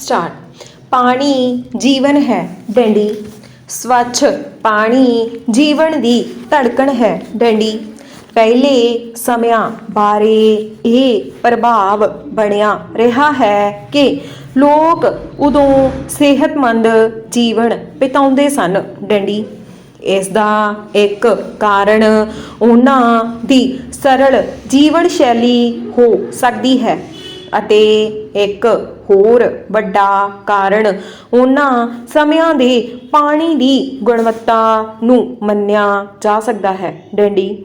Start ਪਾਣੀ ਜੀਵਨ ਹੈ, ਡੰਡੀ। ਸਵੱਛ ਪਾਣੀ ਜੀਵਨ ਦੀ ਧੜਕਣ ਹੈ, ਡੰਡੀ। ਪਹਿਲੇ ਸਮਿਆਂ ਬਾਰੇ ਇਹ ਪ੍ਰਭਾਵ ਬਣਿਆ ਰਿਹਾ ਹੈ ਕਿ ਲੋਕ ਉਦੋਂ ਸਿਹਤਮੰਦ ਜੀਵਨ ਬਿਤਾਉਂਦੇ ਸਨ, ਡੰਡੀ। ਇਸ ਦਾ ਇੱਕ ਕਾਰਨ ਉਹਨਾਂ ਦੀ ਸਰਲ ਜੀਵਨ ਸ਼ੈਲੀ ਹੋ ਸਕਦੀ ਹੈ। ਅਤੇ ਇੱਕ ਹੋਰ ਵੱਡਾ ਕਾਰਨ ਉਹਨਾਂ ਸਮਿਆਂ ਦੇ ਪਾਣੀ ਦੀ ਗੁਣਵੱਤਾ ਨੂੰ ਮੰਨਿਆ ਜਾ ਸਕਦਾ ਹੈ। ਡੰਡੀ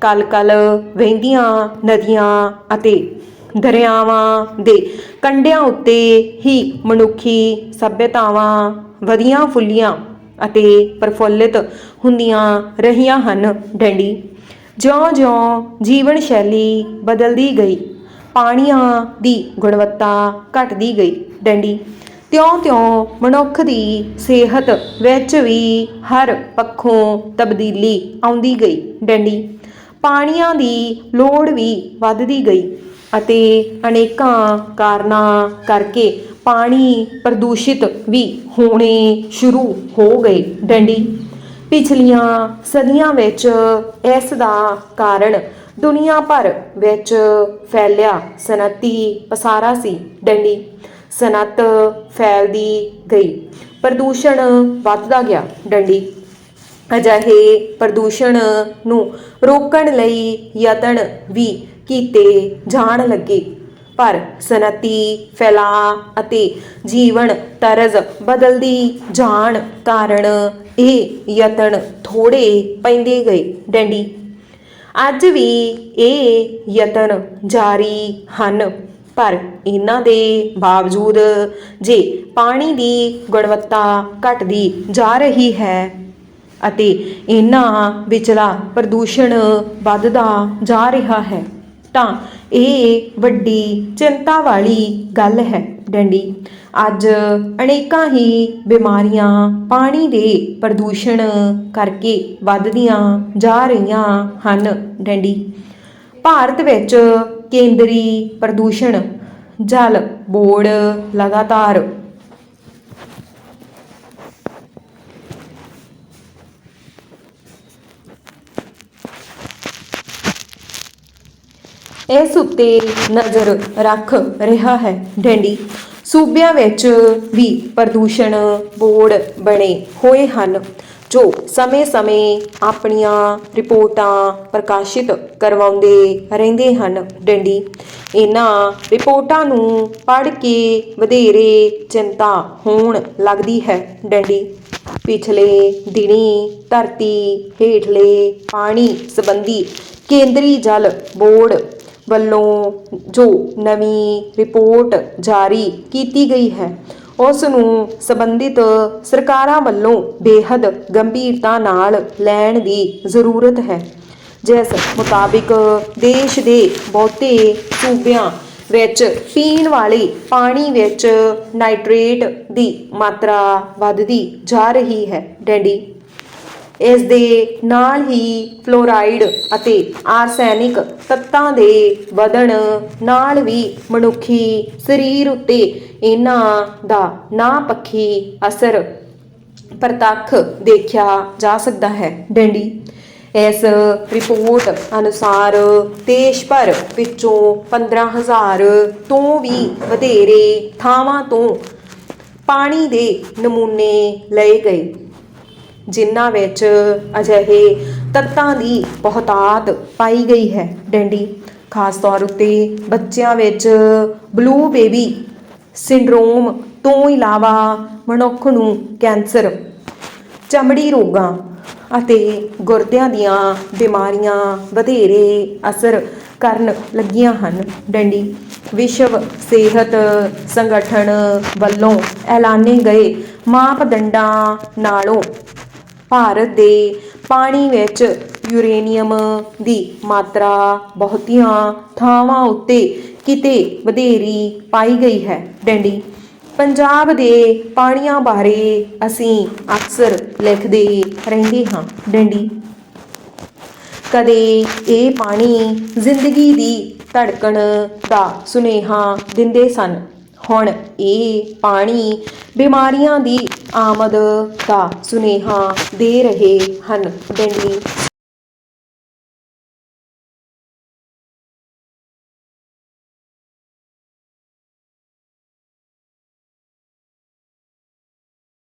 ਕਲ ਕਲ ਵਹਿੰਦੀਆਂ ਨਦੀਆਂ ਅਤੇ ਦਰਿਆਵਾਂ ਦੇ ਕੰਢਿਆਂ ਉੱਤੇ ਹੀ ਮਨੁੱਖੀ ਸਭਿਅਤਾਵਾਂ ਵਧੀਆਂ ਫੁੱਲੀਆਂ ਅਤੇ ਪ੍ਰਫੁੱਲਿਤ ਹੁੰਦੀਆਂ ਰਹੀਆਂ ਹਨ। ਡੰਡੀ, ਜਿਉਂ-ਜਿਉਂ ਜੀਵਨ ਸ਼ੈਲੀ ਬਦਲਦੀ ਗਈ ਪਾਣੀਆਂ ਦੀ ਗੁਣਵੱਤਾ ਘਟਦੀ ਗਈ। ਡੰਡੀ, ਤਿਉਂ-ਤਿਉਂ ਮਨੁੱਖ ਦੀ ਸਿਹਤ ਵਿੱਚ ਵੀ ਹਰ ਪੱਖੋਂ ਤਬਦੀਲੀ ਆਉਂਦੀ ਗਈ। ਡੰਡੀ, ਪਾਣੀਆਂ ਦੀ ਲੋੜ ਵੀ ਵੱਧਦੀ ਗਈ ਅਤੇ ਅਨੇਕਾਂ ਕਾਰਨਾਂ ਕਰਕੇ ਪਾਣੀ ਪ੍ਰਦੂਸ਼ਿਤ ਵੀ ਹੋਣੇ ਸ਼ੁਰੂ ਹੋ ਗਏ। ਡੰਡੀ, ਪਿਛਲੀਆਂ ਸਦੀਆਂ ਵਿੱਚ ਇਸ ਦਾ ਕਾਰਨ ਦੁਨੀਆ ਭਰ ਵਿੱਚ ਫੈਲਿਆ ਸਨਅਤੀ ਪਸਾਰਾ ਸੀ, ਡੰਡੀ। ਸਨਅਤ ਫੈਲਦੀ ਗਈ। ਪ੍ਰਦੂਸ਼ਣ ਵੱਧਦਾ ਗਿਆ, ਡੰਡੀ। ਅਜਿਹੇ ਪ੍ਰਦੂਸ਼ਣ ਨੂੰ ਰੋਕਣ ਲਈ ਯਤਨ ਵੀ ਕੀਤੇ ਜਾਣ ਲੱਗੇ। ਪਰ ਸਨਅਤੀ ਫੈਲਾ ਅਤੇ ਜੀਵਨ ਤਰਜ਼ ਬਦਲਦੀ ਜਾਣ ਕਾਰਨ ਇਹ ਯਤਨ ਥੋੜੇ ਪੈਂਦੇ ਗਏ, ਡੰਡੀ। ਅੱਜ ਵੀ ਇਹ ਯਤਨ ਜਾਰੀ ਹਨ। ਪਰ ਇਹਨਾਂ ਦੇ ਬਾਵਜੂਦ ਜੇ ਪਾਣੀ ਦੀ ਗੁਣਵੱਤਾ ਘਟਦੀ ਜਾ ਰਹੀ ਹੈ ਅਤੇ ਇਹਨਾਂ ਵਿਚਲਾ ਪ੍ਰਦੂਸ਼ਣ ਵੱਧਦਾ ਜਾ ਰਿਹਾ ਹੈ, ਤਾਂ ਇਹ ਵੱਡੀ ਚਿੰਤਾ ਵਾਲੀ ਗੱਲ ਹੈ ਡੰਡੀ। ਅੱਜ ਅਨੇਕਾਂ ਹੀ ਬਿਮਾਰੀਆਂ ਪਾਣੀ ਦੇ ਪ੍ਰਦੂਸ਼ਣ ਕਰਕੇ ਵੱਧਦੀਆਂ ਜਾ ਰਹੀਆਂ ਹਨ ਡੰਡੀ। ਭਾਰਤ ਵਿੱਚ ਕੇਂਦਰੀ ਪ੍ਰਦੂਸ਼ਣ, ਜਲ ਬੋਰਡ ਲਗਾਤਾਰ ਇਸ ਉੱਤੇ ਨਜ਼ਰ ਰੱਖ ਰਿਹਾ ਹੈ। ਡੈਂਡੀ, ਸੂਬਿਆਂ ਵਿੱਚ ਵੀ ਪ੍ਰਦੂਸ਼ਣ ਬੋਰਡ ਬਣੇ ਹੋਏ ਹਨ, ਜੋ ਸਮੇਂ-ਸਮੇਂ ਆਪਣੀਆਂ ਰਿਪੋਰਟਾਂ ਪ੍ਰਕਾਸ਼ਿਤ ਕਰਵਾਉਂਦੇ ਰਹਿੰਦੇ ਹਨ। ਡੰਡੀ, ਇਹਨਾਂ ਰਿਪੋਰਟਾਂ ਨੂੰ ਪੜ੍ਹ ਕੇ ਵਧੇਰੇ ਚਿੰਤਾ ਹੋਣ ਲੱਗਦੀ ਹੈ। ਡੰਡੀ, ਪਿਛਲੇ ਦਿਨੀ ਧਰਤੀ ਹੇਠਲੇ ਪਾਣੀ ਸੰਬੰਧੀ ਕੇਂਦਰੀ ਜਲ ਬੋਰਡ ਵੱਲੋਂ ਜੋ ਨਵੀਂ ਰਿਪੋਰਟ ਜਾਰੀ ਕੀਤੀ ਗਈ ਹੈ, ਉਸ ਨੂੰ ਸੰਬੰਧਿਤ ਸਰਕਾਰਾਂ ਵੱਲੋਂ ਬੇहद ਗੰਭੀਰਤਾ ਨਾਲ ਲੈਣ ਦੀ ਜ਼ਰੂਰਤ ਹੈ। ਜਿਸ ਮੁਤਾਬਿਕ ਦੇਸ਼ ਦੇ ਬਹੁਤੇ ਸੂਬਿਆਂ ਵਿੱਚ ਪੀਣ ਵਾਲੇ ਪਾਣੀ ਵਿੱਚ ਨਾਈਟ੍ਰੇਟ ਦੀ ਮਾਤਰਾ ਵੱਧਦੀ ਜਾ ਰਹੀ ਹੈ। ਡੈਂਡੀ ਇਸ ਦੇ ਨਾਲ ਹੀ ਫਲੋਰਾਈਡ ਅਤੇ ਆਰਸੈਨਿਕ ਤੱਤਾਂ ਦੇ ਵਧਣ ਨਾਲ ਵੀ ਮਨੁੱਖੀ ਸਰੀਰ ਉੱਤੇ ਇਹਨਾਂ ਦਾ ਨਾ ਪੱਖੀ ਅਸਰ ਪ੍ਰਤੱਖ ਦੇਖਿਆ ਜਾ ਸਕਦਾ ਹੈ। ਡੰਡੀ, ਇਸ ਰਿਪੋਰਟ ਅਨੁਸਾਰ ਦੇਸ਼ ਭਰ ਵਿੱਚੋਂ 15000 ਤੋਂ ਵੀ ਵਧੇਰੇ ਥਾਵਾਂ ਤੋਂ ਪਾਣੀ ਦੇ ਨਮੂਨੇ ਲਏ ਗਏ। ਜਿਨ੍ਹਾਂ ਵਿੱਚ ਅਜਿਹੇ ਤੱਤਾਂ ਦੀ ਬਹੁਤਾਤ ਪਾਈ ਗਈ ਹੈ। ਡੰਡੀ, ਖਾਸ ਤੌਰ ਉੱਤੇ ਬੱਚਿਆਂ ਵਿੱਚ ਬਲੂ ਬੇਬੀ ਸਿੰਡਰੋਮ ਤੋਂ ਇਲਾਵਾ ਮਨੁੱਖ ਨੂੰ ਕੈਂਸਰ, ਚਮੜੀ ਰੋਗਾਂ ਅਤੇ ਗੁਰਦਿਆਂ ਦੀਆਂ ਬਿਮਾਰੀਆਂ ਵਧੇਰੇ ਅਸਰ ਕਰਨ ਲੱਗੀਆਂ ਹਨ। ਡੰਡੀ, ਵਿਸ਼ਵ ਸਿਹਤ ਸੰਗਠਨ ਵੱਲੋਂ ਐਲਾਨੇ ਗਏ ਮਾਪਦੰਡਾਂ ਨਾਲੋਂ ਭਾਰਤ ਦੇ ਪਾਣੀ ਵਿੱਚ ਯੂਰੇਨੀਅਮ ਦੀ ਮਾਤਰਾ ਬਹੁਤੀਆਂ ਥਾਵਾਂ ਉੱਤੇ ਕਿਤੇ ਵਧੇਰੀ ਪਾਈ ਗਈ ਹੈ। ਡੰਡੀ, ਪੰਜਾਬ ਦੇ ਪਾਣੀਆਂ ਬਾਰੇ ਅਸੀਂ ਅਕਸਰ ਲਿਖਦੇ ਰਹਿੰਦੇ ਹਾਂ। ਡੰਡੀ, ਕਦੇ ਇਹ ਪਾਣੀ ਜ਼ਿੰਦਗੀ ਦੀ ਧੜਕਣ ਦਾ ਸੁਨੇਹਾ ਦਿੰਦੇ ਸਨ? ਹੁਣ ਇਹ ਪਾਣੀ ਬਿਮਾਰੀਆਂ ਦੀ ਆਮਦ ਦਾ ਸੁਨੇਹਾ ਦੇ ਰਹੇ ਹਨ। ਡੰਡੀ